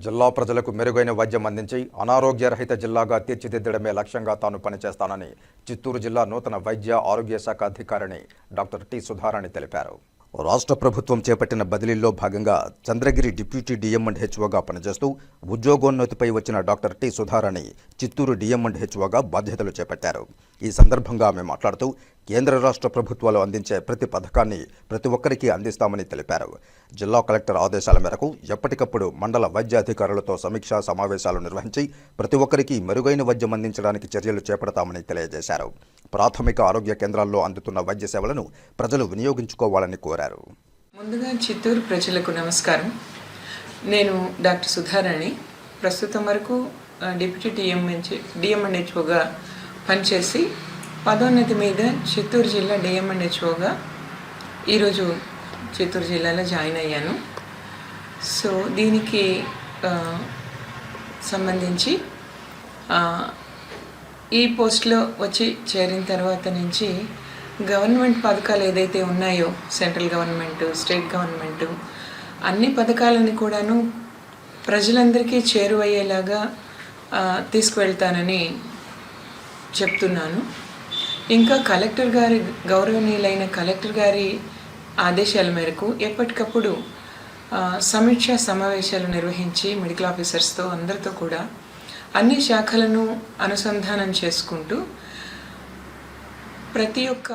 జిల్లా ప్రజలకు మెరుగైన వైద్యం అందించి అనారోగ్యరహిత జిల్లాగా తీర్చిదిద్దడమే లక్ష్యంగా తాను పనిచేస్తానని చిత్తూరు జిల్లా నూతన వైద్య ఆరోగ్య శాఖ అధికారిని డాక్టర్ టి సుధారాణి తెలిపారు. రాష్ట్ర ప్రభుత్వం చేపట్టిన బదిలీల్లో భాగంగా చంద్రగిరి డిప్యూటీ డిఎం అండ్ హెచ్ఓగా పనిచేస్తూ ఉద్యోగోన్నతిపై వచ్చిన doctor T Sudharani Chittoor DM and హెచ్ఓగా బాధ్యతలు చేపట్టారు. ఈ సందర్భంగా ఆమె మాట్లాడుతూ కేంద్ర రాష్ట్ర ప్రభుత్వాలు అందించే ప్రతి పథకాన్ని ప్రతి ఒక్కరికి అందిస్తామని తెలిపారు. జిల్లా కలెక్టర్ ఆదేశాల మేరకు ఎప్పటికప్పుడు మండల వైద్య అధికారులతో సమీక్షా సమావేశాలు నిర్వహించి ప్రతి ఒక్కరికి మెరుగైన వైద్యం అందించడానికి చర్యలు చేపడతామని తెలియజేశారు. ప్రాథమిక ఆరోగ్య కేంద్రాల్లో అందుతున్న వైద్య సేవలను ప్రజలు వినియోగించుకోవాలని కోరారు. ముందుగా చిత్తూరు ప్రజలకు నమస్కారం. నేను డాక్టర్ సుధారాణి. ప్రస్తుతం వరకు డిప్యూటీ డిఎంహెచ్ డిఎంఎన్హెచ్ఓగా పనిచేసి పదోన్నతి మీద చిత్తూరు జిల్లా డిఎంఎన్హెచ్ఓగా ఈరోజు చిత్తూరు జిల్లాలో జాయిన్ అయ్యాను. సో దీనికి సంబంధించి ఈ పోస్ట్లో వచ్చి చేరిన తర్వాత నుంచి గవర్నమెంట్ పథకాలు ఏదైతే ఉన్నాయో సెంట్రల్ గవర్నమెంట్ స్టేట్ గవర్నమెంట్ అన్ని పథకాలని కూడాను ప్రజలందరికీ చేరువయ్యేలాగా తీసుకువెళ్తానని చెప్తున్నాను. ఇంకా కలెక్టర్ గారి గౌరవనీయులైన కలెక్టర్ గారి ఆదేశాల మేరకు ఎప్పటికప్పుడు సమీక్ష సమావేశాలు నిర్వహించి మెడికల్ ఆఫీసర్స్తో అందరితో కూడా అన్ని శాఖలను అనుసంధానం చేసుకుంటూ ప్రతి ఒక్క